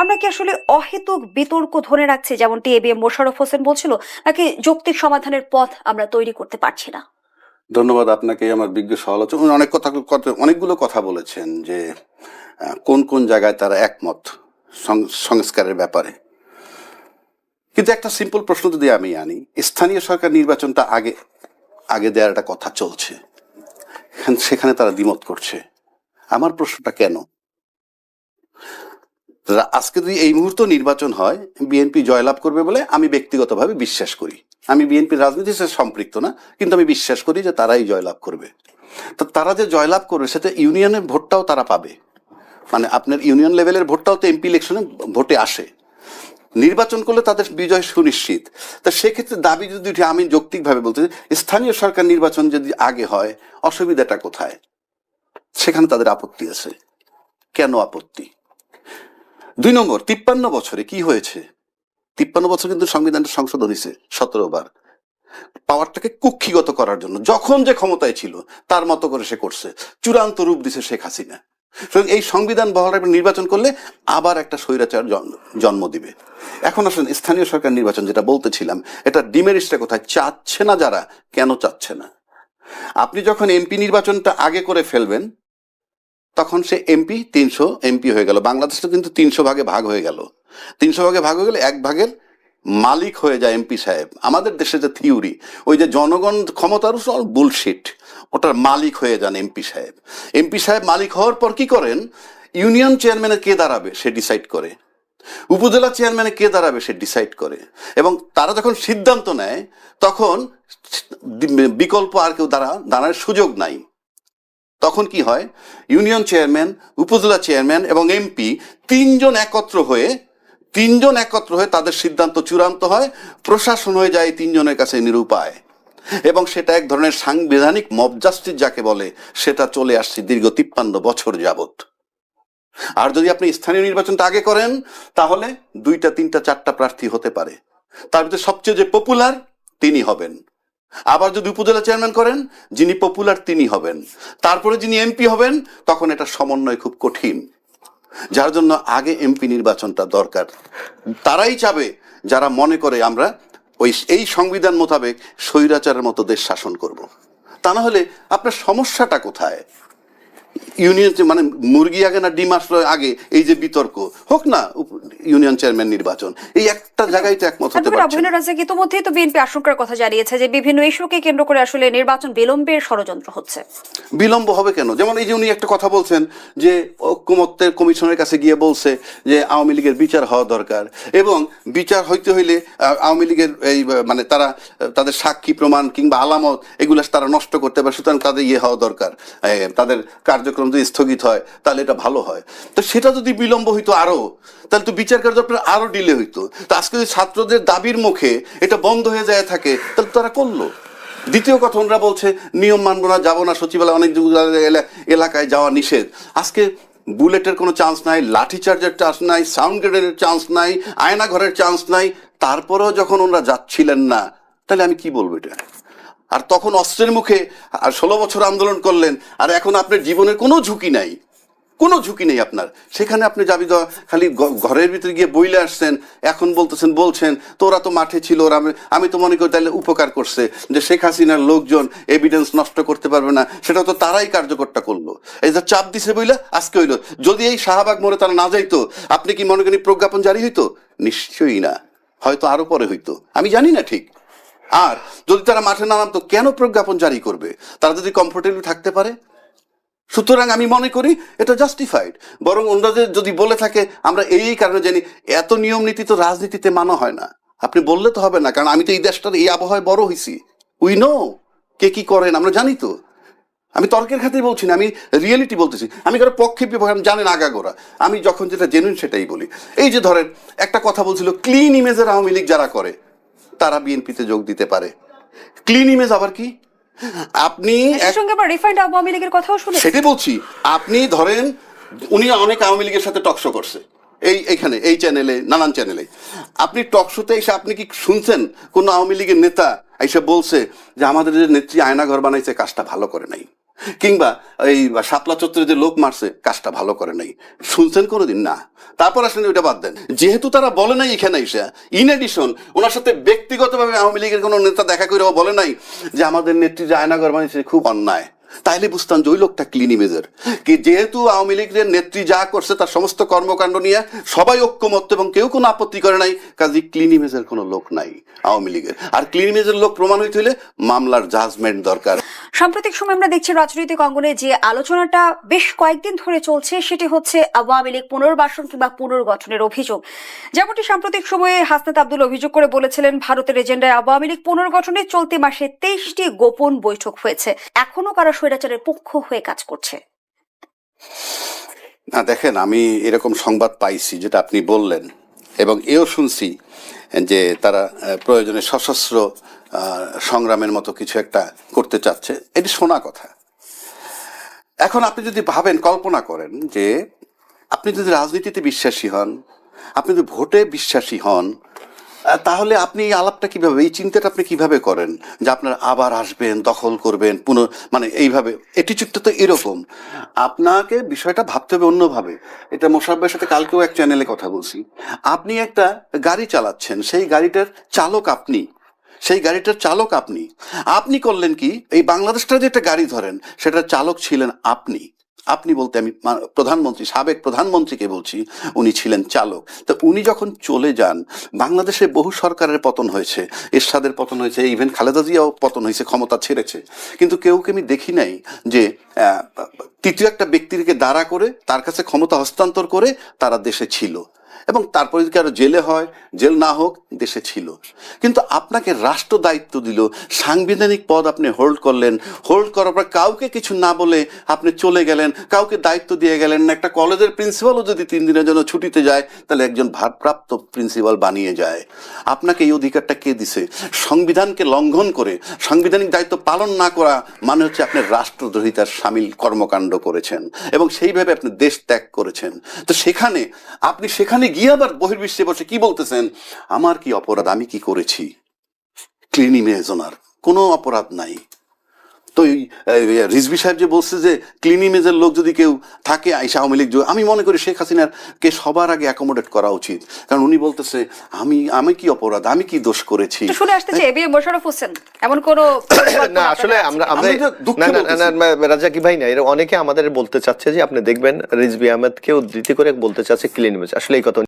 আমরা কি আসলে অহেতুক বিতর্ক ধরে রাখছি? যেমনটি A B M Mosharraf Hossain বলছিল, নাকি যৌক্তিক সমাধানের পথ আমরা তৈরি করতে পারছি না? ধন্যবাদ আপনাকে আমার বিজ্ঞ সমালোচক। উনি অনেক কথা অনেকগুলো কথা বলেছেন যে কোন কোন জায়গায় তারা একমত সংস্কারের ব্যাপারে। কিন্তু একটা সিম্পল প্রশ্ন যদি আমি আনি, স্থানীয় সরকার নির্বাচনটা আগে আগে দেওয়ার একটা কথা চলছে। সেখানে তারা দ্বিমত করছে। আমার প্রশ্নটা কেন? আজকে যদি এই মুহূর্তে নির্বাচন হয়, বিএনপি জয়লাভ করবে বলে আমি ব্যক্তিগতভাবে বিশ্বাস করি। আমি বিএনপির রাজনীতির সাথে সম্পৃক্ত না, কিন্তু আমি বিশ্বাস করি যে তারাই জয়লাভ করবে। তো তারা যে জয়লাভ করবে, সেটা ইউনিয়নের ভোটটাও তারা পাবে। মানে আপনার ইউনিয়ন লেভেলের ভোটটাও তো এমপি ইলেকশনে ভোটে আসে। নির্বাচন করলে তাদের বিজয় সুনিশ্চিত। তা সেক্ষেত্রে দাবি যদি উঠে, আমি যৌক্তিকভাবে বলতে স্থানীয় সরকার নির্বাচন যদি আগে হয়, অসুবিধাটা কোথায়? সেখানে তাদের আপত্তি আছে। কেন আপত্তি? দুই নম্বর, তিপ্পান্ন বছরে কি হয়েছে? তিপ্পান্ন বছর কিন্তু সংবিধানটা সংশোধন হয়েছে, সতেরো বার। পাওয়ারটাকে কুক্ষিগত করার জন্য, যখন যে ক্ষমতায় ছিল, তার মতো করে সে করছে। চূড়ান্ত রূপ দিছে শেখ হাসিনা। এই সংবিধান বহাল রাখবে নির্বাচন করলে আবার একটা স্বৈরাচার জন্ম দিবে। এখন আসলে স্থানীয় সরকার নির্বাচন যেটা বলতেছিলাম, এটা ডিমেরিসটা কোথায়? চাচ্ছে না যারা, কেন চাচ্ছে না? আপনি যখন এমপি নির্বাচনটা আগে করে ফেলবেন তখন সে এমপি তিনশো এমপি হয়ে গেল। বাংলাদেশটা কিন্তু তিনশো ভাগে ভাগ হয়ে গেল। তিনশো ভাগে ভাগ হয়ে গেলে এক ভাগের মালিক হয়ে যায় এমপি সাহেব। আমাদের দেশে যে থিওরি ওই যে জনগণ ক্ষমতার সব বুলশিট ওটার মালিক হয়ে যান এমপি সাহেব। এমপি সাহেব মালিক হওয়ার পর কি করেন? ইউনিয়ন চেয়ারম্যানে কে দাঁড়াবে? সে ডিসাইড করে। উপজেলা চেয়ারম্যানে কে দাঁড়াবে? সে ডিসাইড করে। এবং তারা যখন সিদ্ধান্ত নেয়, তখন বিকল্প আর কেউ দাঁড়া দাঁড়ানোর সুযোগ নাই। তখন কি হয়? ইউনিয়ন চেয়ারম্যান, উপজেলা চেয়ারম্যান এবং এমপি তিনজন একত্র হয়ে, তিনজন একত্র হয়ে তাদের সিদ্ধান্ত চূড়ান্ত হয়, প্রশাসন হয়ে যায় তিনজনের কাছে নিরুপায়। এবং সেটা এক ধরনের সাংবিধানিক মব জাস্টিস যাকে বলে, সেটা চলে আসছে দীর্ঘ তিপ্পান্ন বছর যাবত আর যদি আপনি স্থানীয় নির্বাচনটা আগে করেন, তাহলে দুইটা, তিনটা, চারটা প্রার্থী হতে পারে। তার ভিতরে সবচেয়ে যে পপুলার তিনি হবেন। আবার যদি উপজেলা চেয়ারম্যান করেন, যিনি পপুলার তিনি হবেন। তারপরে যিনি এমপি হবেন, তখন এটা সমন্বয় খুব কঠিন। যার জন্য আগে এমপি নির্বাচনটা দরকার। তারাই চাবে, যারা মনে করে আমরা ওই এই সংবিধান মোতাবেক স্বৈরাচারের মতো দেশ শাসন করব। তা না হলে আপনার সমস্যাটা কোথায়? ইউনিয়ন মানে মুরগি আগে না ডিম আসলো আগে? এই যে বিতর্ক। হোক না ইউনিয়ন চেয়ারম্যান নির্বাচন। এই একটা জায়গায় তো একমত হতে পারছে অভয় না। রাজাক ইতিমধ্যেই তো বিএনপি আশঙ্কার কথা জানিয়েছে যে বিভিন্ন ইস্যুকে কেন্দ্র করে আসলে নির্বাচন বিলম্বের ষড়যন্ত্র হচ্ছে। বিলম্ব হবে কেন? যেমন এই যে উনি একটা কথা বলছেন যে ঐক্যমত্যের কমিশনের কাছে গিয়ে বলছে যে আওয়ামী লীগের বিচার হওয়া দরকার এবং বিচার হইতে হইলে আওয়ামী লীগের এই মানে তারা তাদের সাক্ষী প্রমাণ কিংবা আলামত এগুলো তারা নষ্ট করতে পারে সুতরাং তাদের ইয়ে হওয়া দরকার। তাদের তাদের কার্যক্রম যদি স্থগিত হয়, তাহলে এটা ভালো হয়। তো সেটা যদি বিলম্ব হইতো আরও, তাহলে তো বিচার কার্য আপনার আরও ডিলে হইতো। তো আজকে যদি ছাত্রদের দাবির মুখে এটা বন্ধ হয়ে যায় থাকে, তাহলে তারা করল। দ্বিতীয় কথা ওনারা বলছে, নিয়ম মানবো না, যাব না, সচিবালয় অনেক এলাকায় যাওয়া নিষেধ। আজকে বুলেটের কোনো চান্স নাই লাঠি চার্জের চান্স নাই, সাউন্ড গ্রেডের চান্স নাই আয়না ঘরের চান্স নাই। তারপরেও যখন ওনারা যাচ্ছিলেন না, তাহলে আমি কি বলব এটা? আর তখন অস্ত্রের মুখে আর ষোলো বছর আন্দোলন করলেন, আর এখন আপনার জীবনের কোনো ঝুঁকি নাই। কোনো ঝুঁকি নেই আপনার। সেখানে আপনি যাবি খালি ঘরের ভিতরে গিয়ে বইলে আসছেন, এখন বলতেছেন, বলছেন তো ওরা তো মাঠে ছিল, ওরা আমি- তো মনে করি তাহলে উপকার করছে যে শেখ হাসিনার লোকজন এভিডেন্স নষ্ট করতে পারবে না। সেটা তো তারাই কার্যকরটা করল। এই যে চাপ দিছে বইলে, আজকে হইল। যদি এই শাহবাগ মোড়ে তারা না যাইতো, আপনি কি মনে করেন প্রজ্ঞাপন জারি হইতো? নিশ্চয়ই না। হয়তো আরও পরে হইতো। আমি জানি না ঠিক। আর যদি তারা মাঠে না নামতো কেন প্রজ্ঞাপন জারি করবে? তারা যদি কমফোর্টেবল থাকতে পারে? সুতরাং আমি মনে করি এটা জাস্টিফাইড বরং ওনাদের যদি বলে থাকে, আমরা এই কারণে জানি, এত নিয়ম নীতি তো রাজনীতিতে মানা হয় না। আপনি বললে তো হবে না, কারণ আমি তো এই দেশটার এই আবহাওয়ায় বড় হয়েছি উই নো কে কি করেন, আমরা জানি তো। আমি তর্কের খাতির বলছি না, আমি রিয়েলিটি বলতেছি। আমি কারও পক্ষে বিপক্ষে জানেন আগাগোড়া। আমি যখন যেটা জেনুইন সেটাই বলি। এই যে ধরেন, একটা কথা বলছিল ক্লিন ইমেজের আওয়ামী লীগ যারা করে তারা বিএনপিতে যোগ দিতে পারে। ক্লিন ইমেজ আবার কি? আপনি রিফাইন্ড আওয়ামী লীগের কথাও শুনে সেটাই বলছি। আপনি ধরেন উনি অনেক আওয়ামী লীগের সাথে টকশো করছে। এই এখানে এই চ্যানেলে নানান চ্যানেলে আপনি টকশোতে এসে আপনি কি শুনছেন? কোন আওয়ামী লীগের নেতা এসে বলছে যে আমাদের যে নেত্রী আয়নাঘর বানাইছে কাজটা ভালো করে নাই। কিংবা এই শাপলা চত্বরে যে লোক মারছে, কাজটা ভালো করে নাই। শুনছেন কোনোদিন? না। তারপর আসলে ওইটা বাদ দেন। যেহেতু তারা বলে নাই এখানে এসে ইন এডিশন ওনার সাথে ব্যক্তিগতভাবে আওয়ামী লীগের কোনো নেতা দেখা করে বলে নাই যে আমাদের নেত্রী যে আয়নাগর বানিয়েছে খুব অন্যায়। তাইলে বুঝতাম যে ওই লোকটা ক্লিন ইমেজের কি যেহেতু আওয়ামী লীগের নেত্রী যা করছে, তার সমস্ত কর্মকাণ্ড নিয়ে সবাই ঐক্যমত্য এবং কেউ কোনো আপত্তি করে নাই, কাজে ক্লিন ইমেজের কোনো লোক নাই আওয়ামী লীগের। আর ক্লিন ইমেজের লোক প্রমাণ হইতে হলে মামলার জাজমেন্ট দরকার। সাম্প্রতিক সময় আমরা দেখছি রাজনৈতিক অঙ্গনে যে আলোচনাটা বেশ কয়েকদিন ধরে চলছে, সেটি হচ্ছে আওয়ামী লীগ পুনর্বাসন কিংবা পুনর্গঠনের অভিযোগ। যেমনটি সাম্প্রতিক সময়ে হাসনাত আব্দুল অভিযোগ করে বলেছিলেন, ভারতের এজেন্ডায় আওয়ামী লীগ পুনর্গঠনে চলতি মাসে তেইশটি গোপন বৈঠক হয়েছে। এখনও কারা স্বৈরাচারের পক্ষ হয়ে কাজ করছে? না, দেখেন, আমি এরকম সংবাদ পাইছি, যেটা আপনি বললেন, এবং এও শুনছি যে তারা প্রয়োজনে সশস্ত্র সংগ্রামের মতো কিছু একটা করতে চাচ্ছে, এটি শোনা কথা। এখন আপনি যদি ভাবেন, কল্পনা করেন যে আপনি যদি রাজনীতিতে বিশ্বাসী হন, আপনি যদি ভোটে বিশ্বাসী হন তাহলে আপনি এই আলাপটা কীভাবে, এই চিন্তাটা আপনি কীভাবে করেন? যে আপনার আবার আসবেন, দখল করবেন পুনঃ মানে এইভাবে। এটি চিত্ত তো এরকম। আপনাকে বিষয়টা ভাবতে হবে অন্যভাবে। এটা মোশারফের সাথে কালকেও এক চ্যানেলে কথা বলছি। আপনি একটা গাড়ি চালাচ্ছেন, সেই গাড়িটার চালক আপনি। সেই গাড়িটার চালক আপনি। আপনি করলেন কি? এই বাংলাদেশটা যে একটা গাড়ি ধরেন, সেটার চালক ছিলেন আপনি। আপনি বলতে আমি প্রধানমন্ত্রী, সাবেক প্রধানমন্ত্রীকে বলছি, উনি ছিলেন চালক। তো উনি যখন চলে যান, বাংলাদেশে বহু সরকারের পতন হয়েছে। এরশাদের পতন হয়েছে, ইভেন খালেদা জিয়াও পতন হয়েছে, ক্ষমতা ছেড়েছে। কিন্তু কেউ আমি দেখি নাই যে তৃতীয় একটা ব্যক্তিকে দাঁড়া করে, তার কাছে ক্ষমতা হস্তান্তর করে তারা দেশে ছিল? এবং তারপরে যদি আরও জেলে হয়, জেল না হোক, দেশে ছিল। কিন্তু আপনাকে রাষ্ট্র দায়িত্ব দিল। সাংবিধানিক পদ আপনি হোল্ড করলেন। হোল্ড করার পর কাউকে কিছু না বলে আপনি চলে গেলেন। কাউকে দায়িত্ব দিয়ে গেলেন না। একটা কলেজের প্রিন্সিপালও যদি তিন দিনের জন্য ছুটিতে যায়, তাহলে একজন ভারপ্রাপ্ত প্রিন্সিপাল বানিয়ে যায়। আপনাকে এই অধিকারটা কে দিছে? সংবিধানকে লঙ্ঘন করে, সাংবিধানিক দায়িত্ব পালন না করা মানে হচ্ছে আপনি রাষ্ট্রদ্রোহিতার সামিল কর্মকাণ্ড করেছেন এবং সেইভাবে আপনি দেশ ত্যাগ করেছেন। তো সেখানে, আপনি সেখানে গিয়ে আবার বহির্বিশ্বে বসে কি বলতেছেন? আমার কি অপরাধ? আমি কি করেছি? ক্লিন ইমেজ ওনার কোনো অপরাধ নাই। তো রিজভি সাহেব যে বলছে যে ক্লিন ইমেজের লোক যদি কেউ থাকে আইসা আওয়ামী লীগ আমি মনে করি শেখ হাসিনার কে সবার আগে অ্যাকোমোডেট করা উচিত। কারণ উনি বলতেছে আমি আমি কি অপরাধ? আমি কি দোষ করেছি? শুনে আসতে চাই A B M Mosharraf Hossain এমন কোন না আসলে আমরা আমরা না না রাজাকি ভাই না এরা অনেকে আমাদের বলতে চাচ্ছে যে আপনি দেখবেন রিজবি আহমেদকে উদ্ধৃতি করে বলতে চাচ্ছে ক্লিন ইমেজ আসলে এই কথা